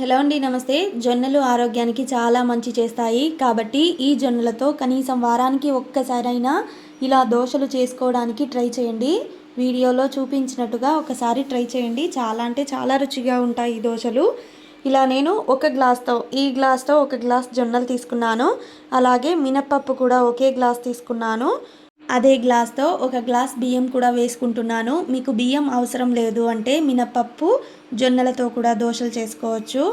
Hello అండి నమస్తే. జొన్నలు ఆరోగ్యానికి చాలా మంచి చేస్తాయి. కాబట్టి ఈ జొన్నలతో కనీసం వారానికి ఒక్కసారైనా ఇలా దోశలు చేసుకోవడానికి ట్రై చేయండి. వీడియోలో చూపించినట్టుగా ఒకసారి ట్రై చేయండి. చాలా అంటే చాలా రుచిగా ఉంటాయి ఈ దోశలు. ఇలా నేను ఒక గ్లాస్తో ఈ గ్లాస్తో ఒక గ్లాస్ జొన్నలు తీసుకున్నాను. అలాగే మినప్పప్పు కూడా ఒకే గ్లాస్ తీసుకున్నాను. అదే గ్లాస్తో ఒక గ్లాస్ బియ్యం కూడా వేసుకుంటున్నాను. మీకు బియ్యం అవసరం లేదు అంటే మినప్పప్పు జొన్నలతో కూడా దోశలు చేసుకోవచ్చు.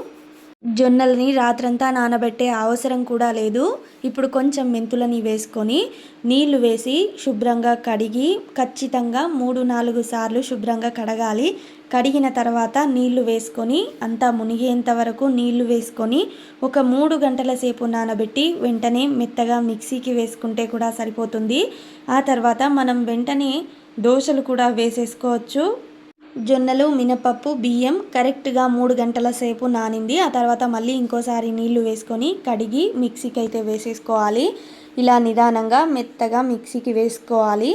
జొన్నలని రాత్రంతా నానబెట్టే అవసరం కూడా లేదు. ఇప్పుడు కొంచెం మెంతులని వేసుకొని నీళ్ళు వేసి శుభ్రంగా కడిగి ఖచ్చితంగా మూడు నాలుగు సార్లు శుభ్రంగా కడగాలి. కడిగిన తర్వాత నీళ్ళు వేసుకొని అంతా మునిగేంత వరకు నీళ్ళు వేసుకొని ఒక మూడు గంటల సేపు నానబెట్టి వెంటనే మెత్తగా మిక్సీకి వేసుకుంటే కూడా సరిపోతుంది. ఆ తర్వాత మనం వెంటనే దోశలు కూడా వేసేసుకోవచ్చు. జొన్నలు మినపప్పు బియ్యం కరెక్ట్గా మూడు గంటల సేపు నానింది. ఆ తర్వాత మళ్ళీ ఇంకోసారి నీళ్ళు వేసుకొని కడిగి మిక్సీకి అయితే వేసేసుకోవాలి. ఇలా నిదానంగా మెత్తగా మిక్సీకి వేసుకోవాలి.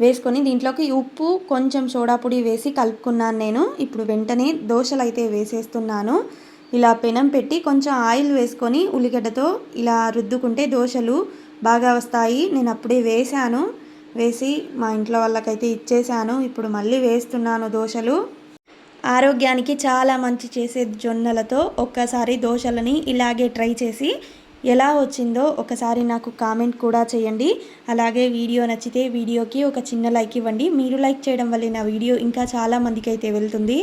వేసుకొని దీంట్లోకి ఉప్పు కొంచెం సోడా పొడి వేసి కలుపుకున్నాను నేను. ఇప్పుడు వెంటనే దోశలు అయితే వేసేస్తున్నాను. ఇలా పెనం పెట్టి కొంచెం ఆయిల్ వేసుకొని ఉల్లిగడ్డతో ఇలా రుద్దుకుంటే దోశలు బాగా వస్తాయి. నేను అప్పుడే వేశాను. వేసి మా ఇంట్లో వాళ్ళకైతే ఇచ్చేసాను ఇప్పుడు మళ్ళీ వేస్తున్నాను దోశలు. ఆరోగ్యానికి చాలా మంచి చేసే జొన్నలతో ఒక్కసారి దోశలని ఇలాగే ట్రై చేసి ఎలా వచ్చిందో ఒకసారి నాకు కామెంట్ కూడా చేయండి. అలాగే వీడియో నచ్చితే వీడియోకి ఒక చిన్న లైక్ ఇవ్వండి. మీరు లైక్ చేయడం వల్ల నా వీడియో ఇంకా చాలా మందికి అయితే వెళ్తుంది.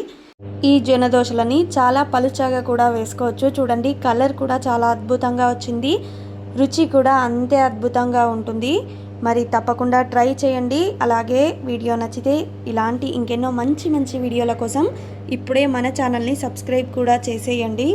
ఈ జొన్న దోశలని చాలా పలుచగా కూడా వేసుకోవచ్చు. చూడండి కలర్ కూడా చాలా అద్భుతంగా వచ్చింది. రుచి కూడా అంతే అద్భుతంగా ఉంటుంది. మరి తప్పకుండా ట్రై చేయండి. అలాగే వీడియో నచ్చితే ఇలాంటి ఇంకెన్నో మంచి మంచి వీడియోల కోసం ఇప్పుడే మన ఛానల్ని సబ్స్క్రైబ్ కూడా చేసేయండి.